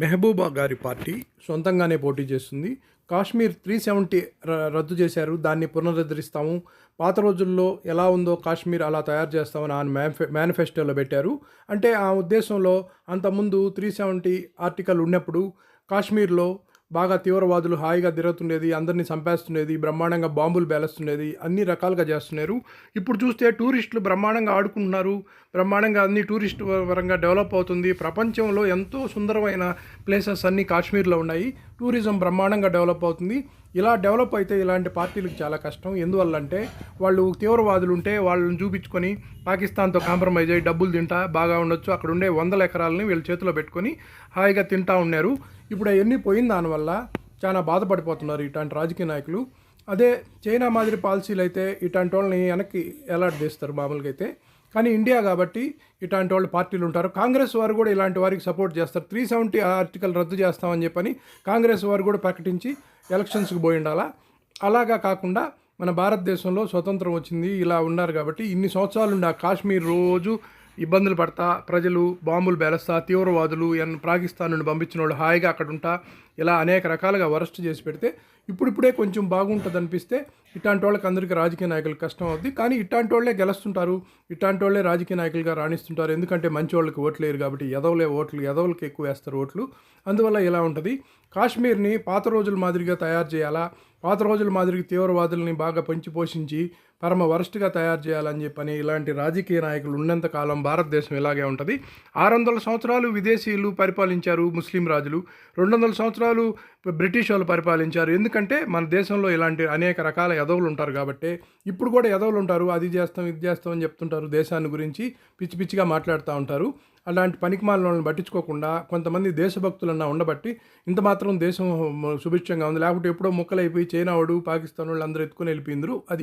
మెహబూబా గారి పార్టీ సొంతంగానే పోటీ చేస్తుంది. కాశ్మీర్ త్రీ సెవెంటీ రద్దు చేశారు. దాన్ని పునరుద్ధరిస్తాము. పాత రోజుల్లో ఎలా ఉందో కాశ్మీర్ అలా తయారు చేస్తామని ఆయన మేనిఫె మేనిఫెస్టోలో పెట్టారు. అంటే ఆ ఉద్దేశంలో అంతకుముందు త్రీ సెవెంటీ ఆర్టికల్ ఉన్నప్పుడు కాశ్మీర్లో బాగా తీవ్రవాదులు హాయిగా తిరుగుతుండేది అందరినీ చంపేస్తుండేది బ్రహ్మాండంగా బాంబులు పేలుస్తుండేది అన్ని రకాలుగా చేస్తున్నారు. ఇప్పుడు చూస్తే టూరిస్టులు బ్రహ్మాండంగా ఆడుకుంటున్నారు. బ్రహ్మాండంగా అన్ని టూరిస్ట్ పరంగా డెవలప్ అవుతుంది. ప్రపంచంలో ఎంతో సుందరమైన ప్లేసెస్ అన్నీ కాశ్మీర్లో ఉన్నాయి. టూరిజం బ్రహ్మాండంగా డెవలప్ అవుతుంది. ఇలా డెవలప్ అయితే ఇలాంటి పార్టీలకు చాలా కష్టం. ఎందువల్లంటే వాళ్ళు తీవ్రవాదులు ఉంటే వాళ్ళని చూపించుకొని పాకిస్తాన్తో కాంప్రమైజ్ అయ్యి డబ్బులు తింటా బాగా ఉండొచ్చు. అక్కడ ఉండే వందల ఎకరాలని వీళ్ళ చేతిలో పెట్టుకొని హాయిగా తింటా ఉన్నారు. ఇప్పుడు అవన్నీ పోయింది దానివల్ల చాలా బాధపడిపోతున్నారు ఇట్లాంటి రాజకీయ నాయకులు. అదే చైనా మాదిరి పాలసీలు అయితే ఇట్లాంటి వాళ్ళని వెనక్కి ఎలాట్ చేస్తారు మామూలుగా అయితే. కానీ ఇండియా కాబట్టి ఇట్లాంటి వాళ్ళు పార్టీలు ఉంటారు. కాంగ్రెస్ వారు కూడా ఇలాంటి వారికి సపోర్ట్ చేస్తారు. త్రీ సెవెంటీ ఆర్టికల్ రద్దు చేస్తామని చెప్పని కాంగ్రెస్ వారు కూడా ప్రకటించి ఎలక్షన్స్కి పోయి ఉండాలా. అలాగా కాకుండా మన భారతదేశంలో స్వతంత్రం వచ్చింది ఇలా ఉన్నారు కాబట్టి ఇన్ని సంవత్సరాలు ఉండే కాశ్మీర్ రోజు ఇబ్బందులు పడతా ప్రజలు బాంబులు బెలస్తా తీవ్రవాదులు ఎన్ పాకిస్తాన్ నుండి పంపించిన వాళ్ళు హాయిగా అక్కడ ఉంటా ఇలా అనేక రకాలుగా వరస్ట్ చేసి పెడితే ఇప్పుడిప్పుడే కొంచెం బాగుంటుంది అనిపిస్తే ఇట్లాంటి వాళ్ళకి అందరికీ రాజకీయ నాయకులకు కష్టం అవుద్ది. కానీ ఇట్లాంటి వాళ్ళే గెలుస్తుంటారు ఇట్లాంటి వాళ్ళే రాజకీయ నాయకులుగా రాణిస్తుంటారు. ఎందుకంటే మంచి వాళ్ళకి ఓట్లేరు కాబట్టి ఎదవలే ఓట్లు ఎదవలకి ఎక్కువ వేస్తారు ఓట్లు. అందువల్ల ఇలా ఉంటుంది. కాశ్మీర్ని పాత రోజుల మాదిరిగా తయారు చేయాలా? పాత రోజుల మాదిరిగా తీవ్రవాదుల్ని బాగా పెంచి పోషించి పరమ వరస్ట్గా తయారు చేయాలని చెప్పని ఇలాంటి రాజకీయ నాయకులు ఉన్నంత కాలం భారతదేశం ఇలాగే ఉంటుంది. ఆరు వందల సంవత్సరాలు విదేశీయులు పరిపాలించారు ముస్లిం రాజులు. రెండు వందల సంవత్సరాలు బ్రిటిష్ వాళ్ళు పరిపాలించారు. ఎందుకంటే మన దేశంలో ఇలాంటి అనేక రకాల ఎదవులు ఉంటారు కాబట్టి ఇప్పుడు కూడా ఎదవులు ఉంటారు. అది చేస్తాం ఇది చేస్తాం అని చెప్తుంటారు దేశాన్ని గురించి పిచ్చి పిచ్చిగా మాట్లాడుతూ ఉంటారు. అలాంటి పనికిమాలను పట్టించుకోకుండా కొంతమంది దేశభక్తులన్నా ఉండబట్టి ఇంత మాత్రం దేశం సుభిక్షంగా ఉంది. లేకపోతే ఎప్పుడో ముక్కలైపోయి చైనా వాడు పాకిస్తాన్ వాళ్ళు అందరూ ఎత్తుకుని వెళ్ళిపోయిందరు అది